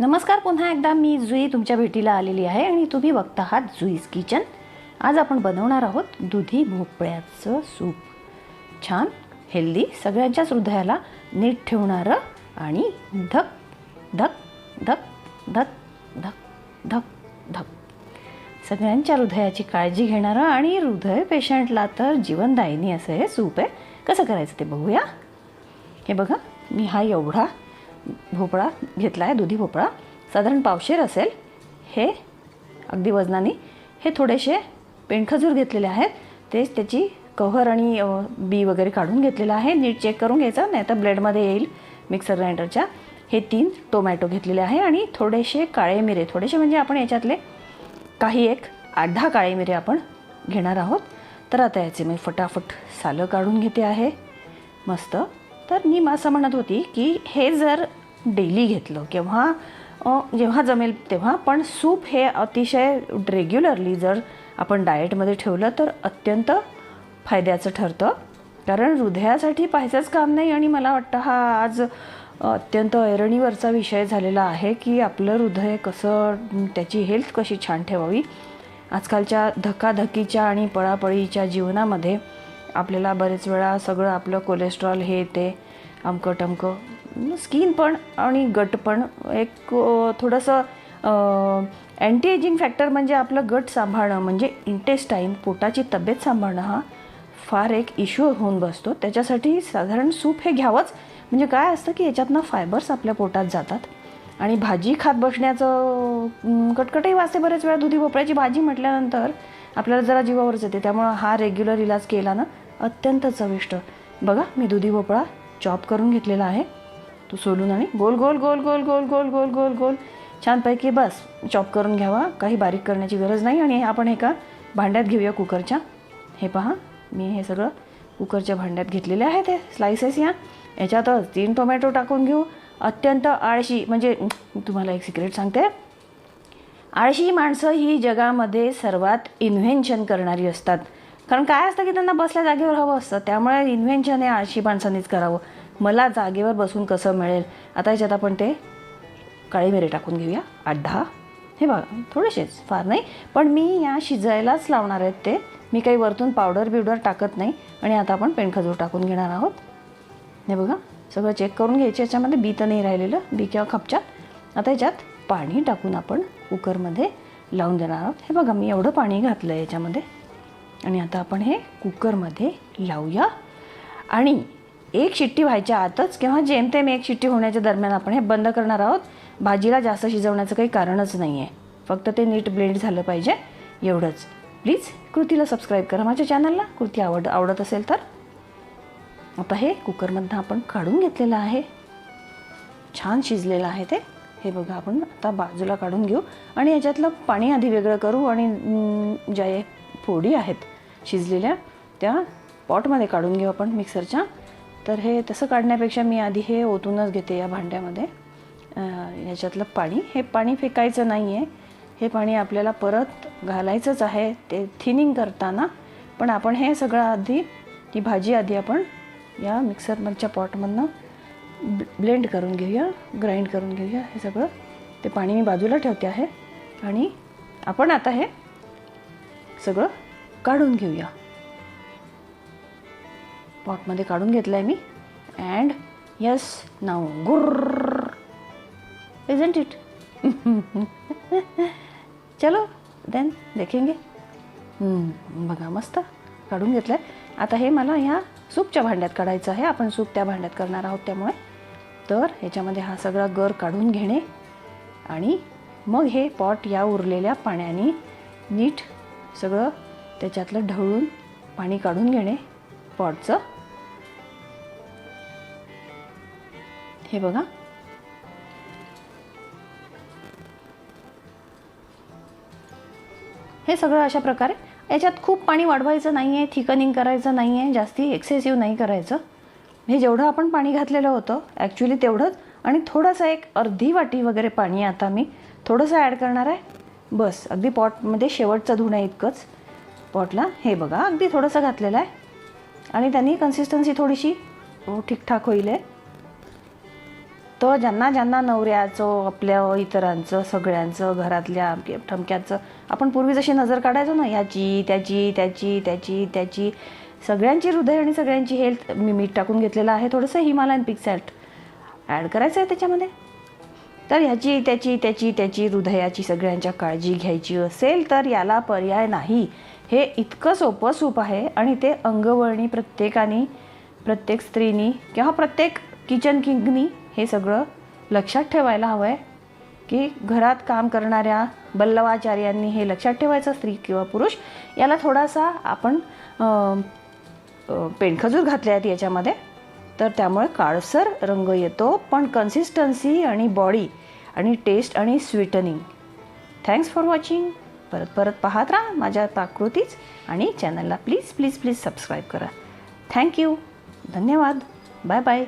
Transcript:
नमस्कार पुन्हा एकदा मी जुई तुमच्या भेटीला आलेली आहे आणि तुम्ही बघता आहात जुईज किचन. आज आपण बनवणार आहोत दुधी भोपळ्याचं सूप. छान हेल्दी सगळ्यांच्याच हृदयाला नीट ठेवणारं आणि धक धक धक धक धक धक धक. सगळ्यांच्या हृदयाची काळजी घेणारं आणि हृदय पेशंटला तर जीवनदायिनी असं हे सूप आहे. कसं करायचं ते बघूया? हे बघा मी हा एवढा भोपळा घेतला आहे दुधी भोपळा. साधारण पावशेर असेल. हे अगदी वजनाने. हे थोडेसे पेंडखजूर घेतलेले आहेत. तेच त्याची कव्हर आणि बी वगैरे काढून घेतलेलं आहे. नीट चेक करून घ्यायचं नाही तर ब्लेडमध्ये येईल मिक्सर ग्राइंडरच्या हे तीन टोमॅटो घेतलेले आहे आणि थोडेसे काळे मिरे. थोडेसे म्हणजे आपण याच्यातले काही एक आठ दहा काळे मिरे आपण घेणार आहोत. तर आता याचे मी फटाफट सालं काढून घेते आहे. मस्त. तर मी असं म्हणत होती की हे जर डेली घेतलं किंवा जेव्हा जमेल तेव्हा पण सूप हे अतिशय रेग्युलरली जर आपण डाएटमध्ये ठेवलं तर अत्यंत फायद्याचं ठरतं. कारण हृदयासाठी पाहायचंच काम नाही आणि मला वाटतं हा आज अत्यंत ऐरणीवरचा विषय झालेला आहे की आपलं हृदय कसं त्याची हेल्थ कशी छान ठेवावी. आजकालच्या धकाधकीच्या आणि पळापळीच्या जीवनामध्ये आपल्याला बरेच वेळा सगळं आपलं कोलेस्ट्रॉल हे ते अमकं टमकं स्किन पण आणि गट पण एक थोडंसं अँटी एजिंग फॅक्टर म्हणजे आपलं गट सांभाळणं म्हणजे इंटेस्टाईन पोटाची तब्येत सांभाळणं हा फार एक इश्यू होऊन बसतो. त्याच्यासाठी साधारण सूप हे घ्यावंच. म्हणजे काय असतं की याच्यातनं फायबर्स आपल्या पोटात जातात आणि भाजी खात बसण्याचं कटकटही वाचते बरेच वेळा. दुधी भोपळ्याची भाजी म्हटल्यानंतर आपल्याला जरा जीवावरच येते. त्यामुळं हा रेग्युलर इलाज केला ना अत्यंत चविष्ट. बघा मी दुधी भोपळा चॉप करून घेतलेला आहे. तो सोलून आणि गोल गोल गोल गोल गोल गोल गोल गोल गोल. छानपैकी बस चॉप करून घ्यावा. काही बारीक करण्याची गरज नाही आणि आपण एका भांड्यात घेऊया कुकरच्या. हे पहा मी हे सगळं कुकरच्या भांड्यात घेतलेले आहे ते स्लायसेस या. याच्यातच तीन टोमॅटो टाकून घेऊ. अत्यंत आळशी म्हणजे तुम्हाला एक सिक्रेट सांगते. आळशी माणसं ही जगामध्ये सर्वात इन्व्हेन्शन करणारी असतात. कारण काय असतं की त्यांना बसल्या जागेवर हवं असतं. त्यामुळे इन्व्हेन्शन हे आळशी माणसांनीच करावं. मला जागेवर बसून कसं मिळेल? आता याच्यात आपण ते काळी मिरे टाकून घेऊया. आठ दहा हे बघा थोडेसेच. फार नाही. पण मी या शिजायलाच लावणार आहेत ते. मी काही वरतून पावडर बिवडर टाकत नाही. आणि आता आपण पेणखजूर टाकून घेणार आहोत. हे बघा सगळं चेक करून घ्यायचे. याच्यामध्ये बी तर नाही राहिलेलं. बी किंवा खपच्यात आता याच्यात पाणी टाकून आपण कुकरमध्ये लावून देणार आहोत. हे बघा मी एवढं पाणी घातलं आहे याच्यामध्ये. आणि आता आपण हे कुकरमध्ये लावूया. आणि एक शिट्टी व्हायच्या आतच किंवा जेमतेम एक शिट्टी होण्याच्या दरम्यान आपण हे बंद करणार आहोत. भाजीला जास्त शिजवण्याचं काही कारणच नाही आहे फक्त ते नीट ब्लेंड झालं पाहिजे एवढंच. प्लीज कृतीला सबस्क्राईब करा माझ्या चॅनलला कृती आवड आवडत असेल तर. आता हे कुकरमधनं आपण काढून घेतलेलं आहे. छान शिजलेलं आहे ते. हे बघा आपण आता बाजूला काढून घेऊ. आणि याच्यातलं पाणी आधी वेगळं करू आणि ज्या फोडी आहेत शिजलेल्या त्या पॉटमध्ये काढून घेऊ आपण मिक्सरच्या. तर हे तसं काढण्यापेक्षा मी आधी हे ओतूनच घेते या भांड्यामध्ये. याच्यातलं पाणी हे पाणी फेकायचं नाही आहे हे पाणी आपल्याला परत घालायचंच आहे ते थिनिंग करताना. पण आपण हे सगळं आधी ती भाजी आधी आपण या मिक्सरमधच्या पॉटमधनं ब्लेंड करून घेऊया ग्राइंड करून घेऊया हे सगळं. ते पाणी मी बाजूला ठेवते आहे आणि आपण आता हे सगळं काढून घेऊया. पॉटमध्ये काढून घेतलं आहे मी. अँड यस नाव गुर्र. इजंट इट चलो देन देखेंगे. बघा मस्त. काढून घेतलं आहे आता हे मला ह्या सूपच्या भांड्यात काढायचं आहे. आपण सूप त्या भांड्यात करणार आहोत त्यामुळे. तर ह्याच्यामध्ये हा सगळा गर काढून घेणे आणि मग हे पॉट या उरलेल्या पाण्याने नीट सगळं त्याच्यातलं ढवळून पाणी काढून घेणे पॉटचं. हे बघा. हे सगळं अशा प्रकारे. याच्यात खूप पाणी वाढवायचं नाही आहे थिकनिंग करायचं नाही आहे जास्ती एक्सेसिव्ह नाही करायचं. हे जेवढं आपण पाणी घातलेलं होतं ॲक्च्युली तेवढंच. आणि थोडंसं एक अर्धी वाटी वगैरे पाणी आता मी थोडंसं ॲड करणार आहे. बस अगदी पॉटमध्ये शेवटचं धुणं इतकंच. पॉटला हे बघा अगदी थोडंसं घातलेलं आहे. आणि त्यांनी कन्सिस्टन्सी थोडीशी ठीकठाक होईल आहे. तर ज्यांना ज्यांना नवऱ्याचं आपल्या इतरांचं सगळ्यांचं घरातल्या ठमक्याचं आपण पूर्वी जशी नजर काढायचो ना याची त्याची त्याची त्याची त्याची सगळ्यांची हृदय आणि सगळ्यांची हेल्थ मी मीठ टाकून घेतलेलं आहे. थोडंसं हिमालयन पिक सॅल्ट ॲड करायचं आहे त्याच्यामध्ये. तर ह्याची त्याची त्याची त्याची हृदयाची सगळ्यांच्या काळजी घ्यायची असेल तर याला पर्याय नाही. हे इतकं सोपं सूप आहे आणि ते अंगवळणी प्रत्येकाने प्रत्येक स्त्रीनी किंवा प्रत्येक किचन किंगनी हे सगळं लक्षात ठेवायला हवं आहे की घरात काम करणाऱ्या बल्लवाचार्यांनी हे लक्षात ठेवायचं स्त्री किंवा पुरुष. याला थोडासा आपण पेंडखजूर घातले आहेत याच्यामध्ये. तर त्यामुळे काळसर रंग येतो पण कन्सिस्टन्सी आणि बॉडी आणि टेस्ट आणि स्वीटनिंग थँक्स फॉर वॉचिंग परत परत पाहत राहा माझ्या पाककृतीच आणि चॅनलला प्लीज प्लीज प्लीज सबस्क्राईब करा. थँक्यू धन्यवाद. Bye bye